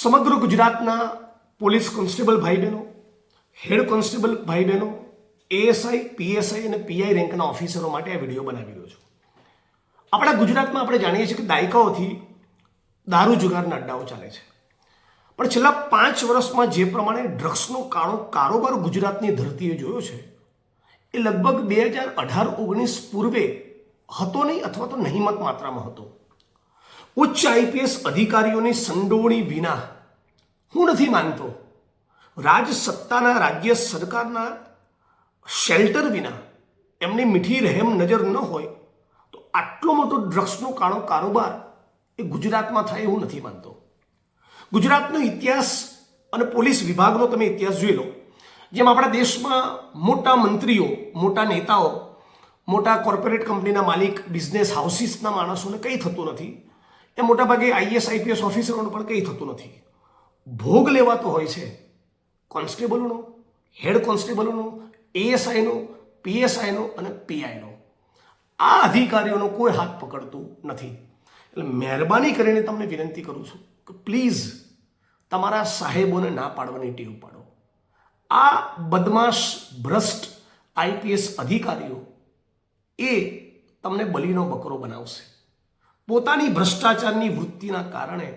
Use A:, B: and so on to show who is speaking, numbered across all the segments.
A: સમગ્ર ગુજરાતના police constable ભાઈ બહેનો હેડ કોન્સ્ટેબલ ભાઈ બહેનો એએસઆઈ પીએસઆઈ અને પીઆઈ રેન્કના ઓફિસરો માટે આ વીડિયો બનાવી રહ્યો છું. આપણા ગુજરાતમાં આપણે જાણીએ છીએ કે દાયકાઓથી દારૂ જુગારના અડ્ડાઓ ચાલે છે. પણ છેલ્લા પાંચ વર્ષમાં જે પ્રમાણે ડ્રગ્સનો કાળો કારોબાર ગુજરાતની ધરતીએ જોયો છે, એ લગભગ બે હજાર અઢાર ઓગણીસ પૂર્વે હતો નહીં અથવા તો નહીમત માત્રામાં હતો. ઉચ્ચ આઈપીએસ અધિકારીઓની સંડોવણી વિના. હું નથી માનતો. રાજ સત્તાના રાજ્ય સરકારના શેલ્ટર વિના એમની મીઠી રહેમ નજર ન હોય તો આટલો મોટો ડ્રગ્સનો કાળો કારોબાર એ ગુજરાતમાં થાય એવું નથી માનતો. ગુજરાતનો ઇતિહાસ અને પોલીસ વિભાગનો તમે ઇતિહાસ જોઈ લો. જેમ આપણા દેશમાં મોટા મંત્રીઓ, મોટા નેતાઓ, મોટા કોર્પોરેટ કંપનીના માલિક, બિઝનેસ હાઉસીસના માણસોને કંઈ થતું નથી. એ મોટાભાગે આઈએસ આઈપીએસ ઓફિસરોનું પણ કંઈ થતું નથી. ભોગ લેવાતો હોય છે કોન્સ્ટેબલોનો, હેડ કોન્સ્ટેબલોનો, એએસઆઈનો, પીએસઆઈનો અને પીઆઈનો. આ અધિકારીઓનો કોઈ હાથ પકડતું નથી. એટલે મહેરબાની કરીને તમને વિનંતી કરું છું કે પ્લીઝ તમારા સાહેબોને ના પાડવાની ટેવ પાડો. આ બદમાશ, ભ્રષ્ટ આઈપીએસ અધિકારીઓ એ તમને બલીનો બકરો બનાવશે. પોતાની ભ્રષ્ટાચારની વૃત્તિના કારણે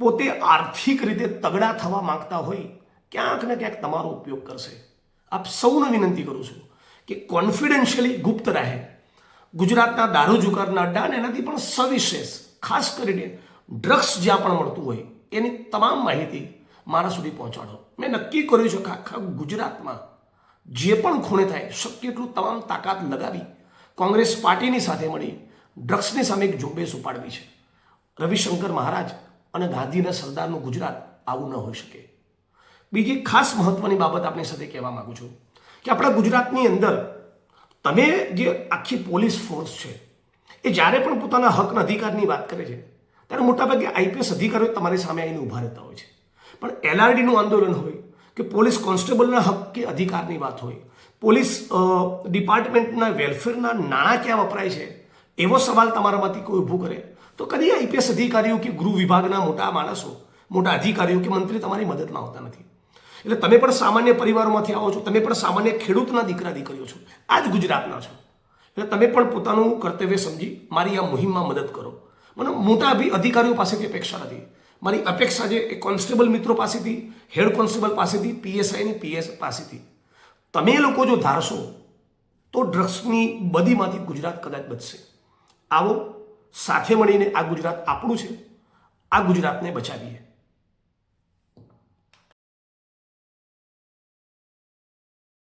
A: પોતે આર્થિક રીતે તગડા થવા માંગતા હોય, ક્યાંક ને ક્યાંક તમારો ઉપયોગ કરશે. આપ સૌને વિનંતી કરું છું કે કોન્ફિડેન્શિયલી ગુપ્ત રહે. ગુજરાતના દારૂ જુગારના અડ્ડા અને એનાથી પણ સવિશેષ, ખાસ કરીને ડ્રગ્સ જ્યાં પણ મળતું હોય, એની તમામ માહિતી મારા સુધી પહોંચાડો. મેં નક્કી કર્યું છે કે આખા ગુજરાતમાં જે પણ ખૂણે થાય, શક્ય એટલું તમામ તાકાત લગાવી કોંગ્રેસ પાર્ટીની સાથે મળી ડ્રગ્સની સામે એક ઝુંબેશ ઉપાડવી છે. રવિશંકર મહારાજ અને ગાંધીના સરદારનું ગુજરાત આવું ન હોઈ શકે. બીજી ખાસ મહત્વની બાબત આપણી સાથે કહેવા માંગુ છું કે આપણા ગુજરાતની અંદર તમે જે આખી પોલીસ ફોર્સ છે, એ જ્યારે પણ પોતાના હકના અધિકારની વાત કરે છે, ત્યારે મોટાભાગે આઈપીએસ અધિકારીઓ તમારી સામે આવીને ઊભા રહેતા હોય છે. પણ એલઆરડીનું આંદોલન હોય કે પોલીસ કોન્સ્ટેબલના હક કે અધિકારની વાત હોય, પોલીસ ડિપાર્ટમેન્ટના વેલફેરના નાણાં ક્યાં વપરાય છે એવો સવાલ તમારામાંથી કોઈ ઊભું કરે? તો કદી આઈપીએસ અધિકારીઓ કે ગૃહ વિભાગના મોટા માણસો, મોટા અધિકારીઓ કે મંત્રી તમારી મદદમાં આવતા નથી? એટલે તમે પણ સામાન્ય પરિવારોમાંથી આવો છો, તમે પણ સામાન્ય ખેડૂતના દીકરા દીકરીઓ છો. આ જ ગુજરાતના છો. એટલે તમે પણ પોતાનું કર્તવ્ય સમજી મારી આ મુહિમમાં મદદ કરો. મને મોટા અધિકારીઓ પાસેથી અપેક્ષા નથી. મારી અપેક્ષા છે એ કોન્સ્ટેબલ મિત્રો પાસેથી, હેડ કોન્સ્ટેબલ પાસેથી પીએસઆઈની પીએસ પાસેથી. તમે લોકો જો ધારશો, તો ડ્રગ્સની બધીમાંથી ગુજરાત કદાચ બચશે. આવો સાથે મળીને આ ગુજરાત આપણું છે. આ ગુજરાતને બચાવીએ.